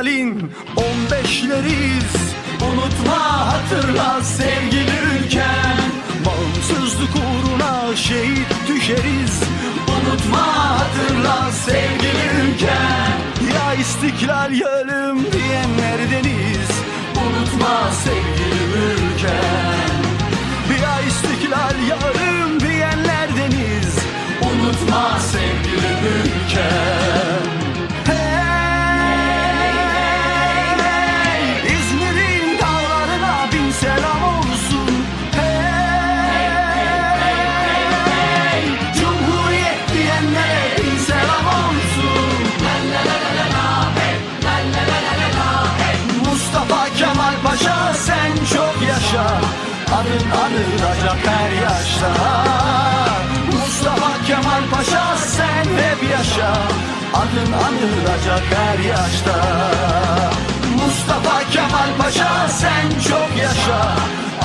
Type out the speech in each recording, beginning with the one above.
halin on beşleriz. Unutma hatırla sevgili ülkem Bağımsızlık uğruna şehit düşeriz. Unutma hatırla sevgili ülkem Ya istiklal ya ölüm diyenlerdeniz Unutma sevgili ülkem Ya istiklal ya ölüm diyenlerdeniz Unutma sevgili ülkem Yarın anılacak her yaşta. Mustafa Kemal Paşa sen hep yaşa. Adın anılacak her yaşta. Mustafa Kemal Paşa sen çok yaşa.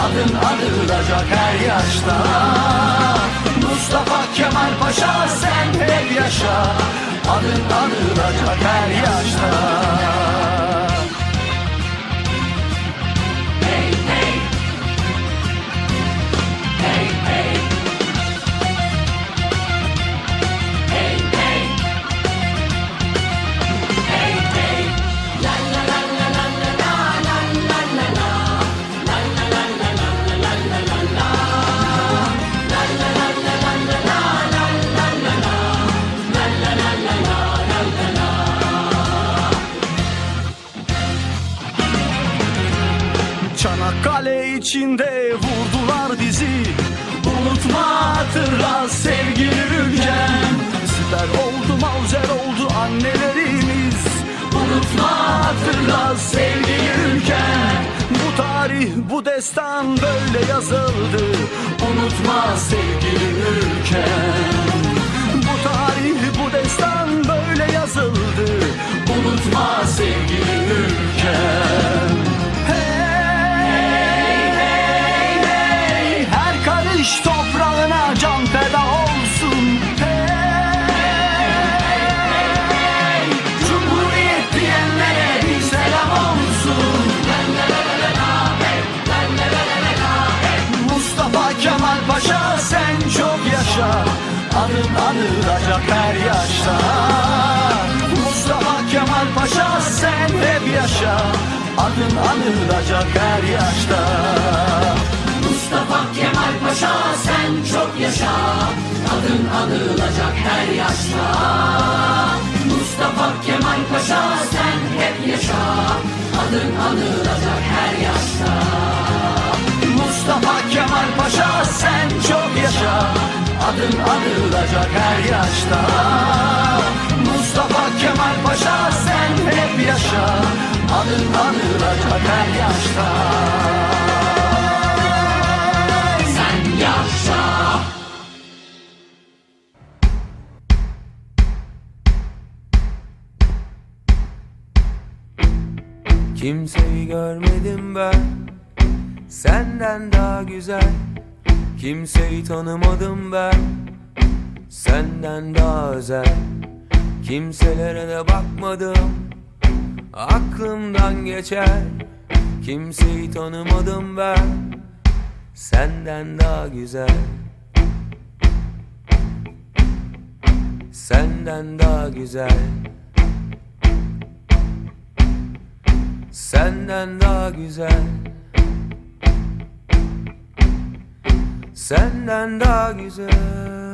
Adın anılacak her yaşta. Mustafa Kemal Paşa sen hep yaşa. Adın anılacak her yaşta. İçinde vurdular bizi. Unutma hatırla sevgili ülkem. Siper oldu mavzer oldu annelerimiz. Unutma hatırla sevgili ülkem. Bu tarih bu destan böyle yazıldı. Unutma sevgili ülkem her yaşta. Mustafa Kemal Paşa sen hep yaşa. Adın anılacak her yaşta. Mustafa Kemal Paşa sen çok yaşa. Adın anılacak her yaşta. Mustafa Kemal Paşa sen hep yaşa. Adın anılacak her yaşta. Mustafa Kemal Paşa sen çok yaşa Adın anılacak her yaşta. Mustafa Kemal Paşa sen hep yaşa. Adın anılacak her yaşta. Sen yaşa. Kimseyi görmedim ben. Senden daha güzel Kimseyi tanımadım ben Senden daha özel. Kimselere de bakmadım Aklımdan geçer. Kimseyi tanımadım ben Senden daha güzel. Senden daha güzel. Senden daha güzel Senden daha güzel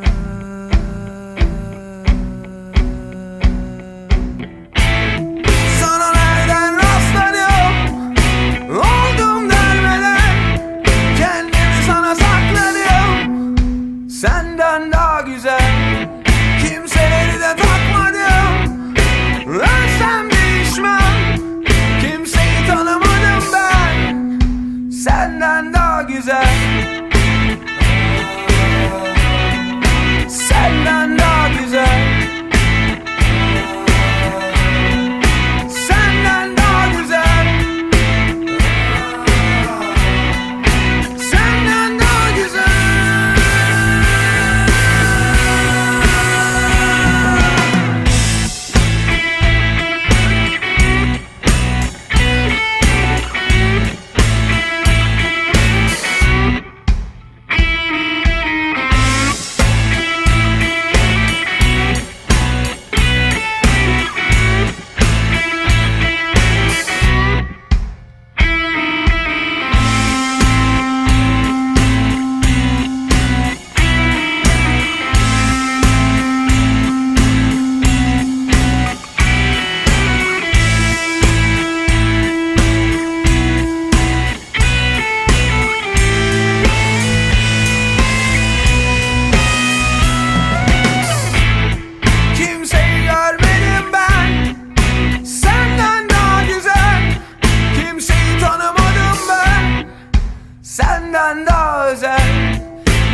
benden daha özel.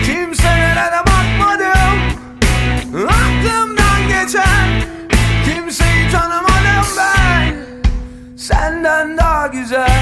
Kimselere de bakmadım. Aklımdan geçen Kimseyi tanımadım ben. Senden daha güzel.